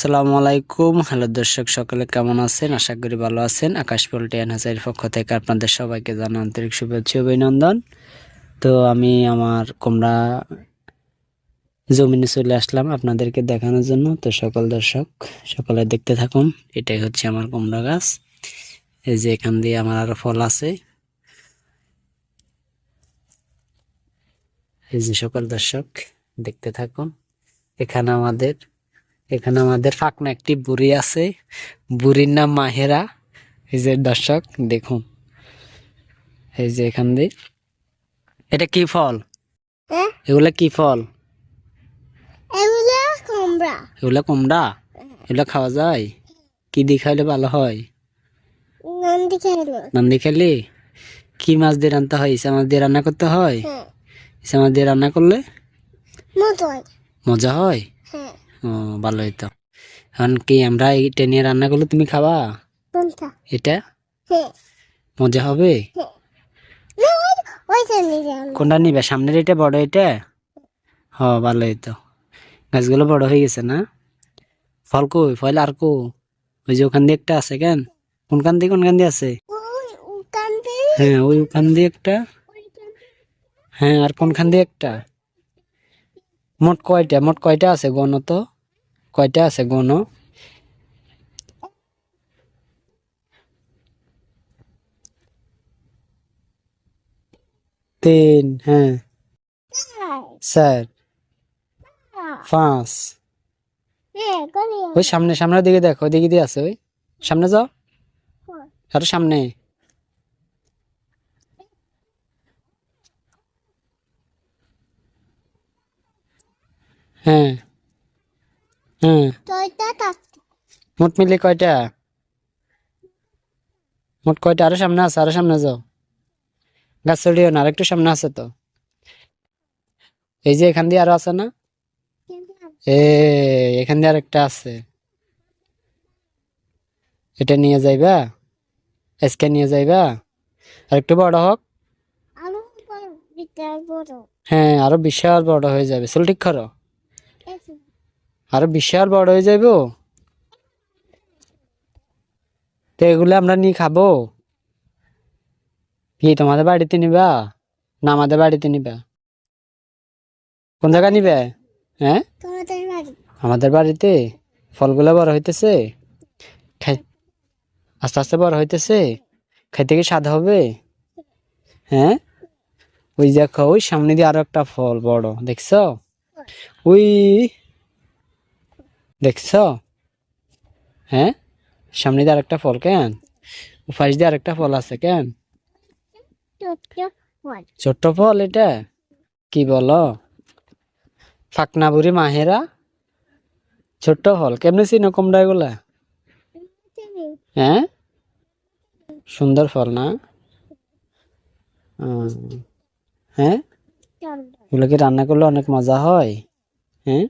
আসসালামু আলাইকুম। হ্যালো দর্শক, সকলে কেমন আছেন? আশা করি ভালো আছেন। আকাশ পোল্ট্রি হাজারের পক্ষ থেকে আপনাদের সবাইকে জানা আন্তরিক শুভেচ্ছা অভিনন্দন। তো আমি আমার কুমড়া জমিনে চলে আসলাম আপনাদেরকে দেখানোর জন্য। তো সকল দর্শক, সকলে দেখতে থাকুন। এটাই হচ্ছে আমার কুমড়া গাছ। এই যে এখান দিয়ে আমার আরও ফল আছে। এই যে সকল দর্শক, দেখতে থাকুন। এখানে আমাদের এখানে আমাদের ফাঁকনা একটি বুড়ি আছে। বুড়ির নাম মাহেরা। এই যে দর্শক দেখুন। এই যে এখান দিয়ে। এটা কি ফল? হ্যাঁ এগুলা কি ফল? এগুলো কুমড়া। এগুলা কুমড়া? এগুলা খাওয়া যায়? কি দিয়ে খাইলে ভালো হয়? নন্দী খেলো। নন্দি খেলে? কি মাছ দিয়ে রান্না হয়? ইসা মাছ দিয়ে রান্না করতে হয়? হ্যাঁ। ইসা মাছ দিয়ে রান্না করলে মজা হয়। হ্যাঁ? ও ভালো হইতো এখন কি আমরা এটা নিয়ে রান্না করলে তুমি খাবা? এটা? হ্যাঁ মজা হবে? কোনটা নিবে? সামনের এটা বড় এটা? হ ভালো হইতো গাছগুলো বড় হয়ে গেছে না? ফল কই? ফল আর কো ওই যে ওখান দিয়ে একটা আছে কেন? কোনখান দিয়ে কোনখান দিয়ে আছে? হ্যাঁ ওই ওখান দিয়ে একটা। হ্যাঁ আর কোনখান দিয়ে একটা? মোট কয়টা? মোট কয়টা আছে গণ তো? কয়টা আছে গণ? তিন হ্যাঁ। চার। পাঁচ। ওই সামনে, সামনের দিকে দেখো দিকে দিয়ে আছে, ওই। সামনে যাও। আরও সামনে। হ্যাঁ। হ্যাঁ। মোট মিলে কয়টা? মোট কয়টা? আরও সামনে আছে আরও সামনে যাও। গাছ চড়িও না আরেকটু সামনে আছে তো। এই যে এখান দিয়ে আরও আছে না? এ এখান দিয়ে আরেকটা আছে। এটা নিয়ে যাইবা? আজকে নিয়ে যাইবা? আর একটু বড়। হোক হ্যাঁ আরও বিশাল বড় হয়ে যাবে। চুল ঠিক করো। আরও বিশাল বড় হয়ে যাইব? তো এগুলো আমরা নিয়ে খাব। কি তোমাদের বাড়িতে নিবা? না আমাদের বাড়িতে নিবা। কোন জায়গায় নিবে? হ্যাঁ? আমাদের বাড়িতে? ফলগুলো বড় হইতেছে? আস্তে আস্তে বড় হইতেছে? খাইতে কি স্বাদ হবে? হ্যাঁ? ওই দেখো ওই সামনে দিয়ে আরও একটা ফল বড় দেখছ? ওই দেখছ? হ্যাঁ? সামনে দিয়ে আরেকটা ফল কেন? পাশ দিয়ে আরেকটা ফল আছে কেন? ছোট্ট ফল এটা? কি বলো? ফাকনা বুড়ি মাহেরা? ছোট্ট ফল কেমনে চিনো কমডা এগুলা? হ্যাঁ? সুন্দর ফল না? হ্যাঁ? এগুলো কি রান্না করলে অনেক মজা হয়? হ্যাঁ?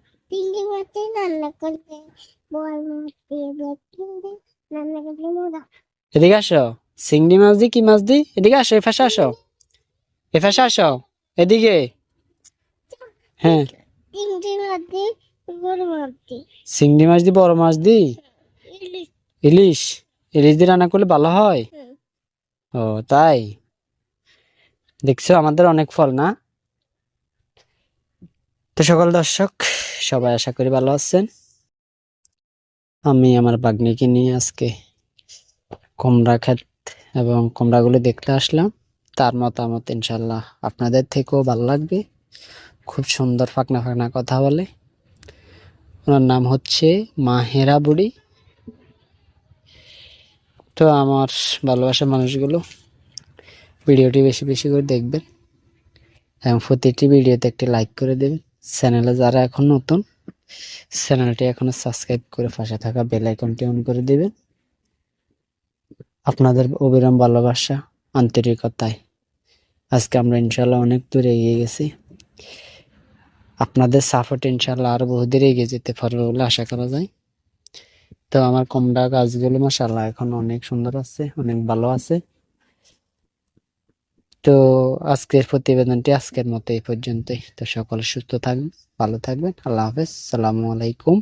এদিকে আসো। চিংড়ি মাছ দি কি মাছ দি? এদিকে আসো আসো। আসো। এদিকে। হ্যাঁ। তিনটি মাছ দি বড় মাছ দি। ইলিশ। ইলিশ। ইলিশ দিয়ে রান্না করলে ভালো হয়? ও তাই? দেখছ আমাদের অনেক ফল না? তো সকল দর্শক সবাই আশা করি ভালো আছেন। আমি আমার বাগ্নিকে নিয়ে আজকে কুমড়া ক্ষেত এবং কুমড়াগুলো দেখতে আসলাম। তার মতামত ইনশাল্লাহ আপনাদের থেকেও ভালো লাগবে। খুব সুন্দর ফাঁকনা ফাঁকনা কথা বলে। ওনার নাম হচ্ছে মাহেরা বুড়ি। তো আমার ভালোবাসার মানুষগুলো ভিডিওটি বেশি বেশি করে দেখবেন এবং প্রতিটি ভিডিওতে একটি লাইক করে দেবেন। চ্যানেলে যারা এখন নতুন, চ্যানেলটি এখনও সাবস্ক্রাইব করে পাশে থাকা বেল আইকনটি অন করে দেবেন। আপনাদের অবিরাম ভালোবাসা, আন্তরিকতায়। আজকে আমরা ইনশাল্লাহ অনেক দূর এগিয়ে গেছি। আপনাদের সাপোর্ট ইনশাল্লাহ আরও বহুদূর এগিয়ে যেতে পারবে বলে আশা করা যায়। তো আমার কমলা গাছগুলো মাসাল্লাহ এখন অনেক সুন্দর আছে, অনেক ভালো আছে। তো আজকের প্রতিবেদনটি আজকের মতো এই পর্যন্তই। তো সকলে সুস্থ থাকবেন, ভালো থাকবেন। আল্লাহ হাফেজ। সালামু আলাইকুম।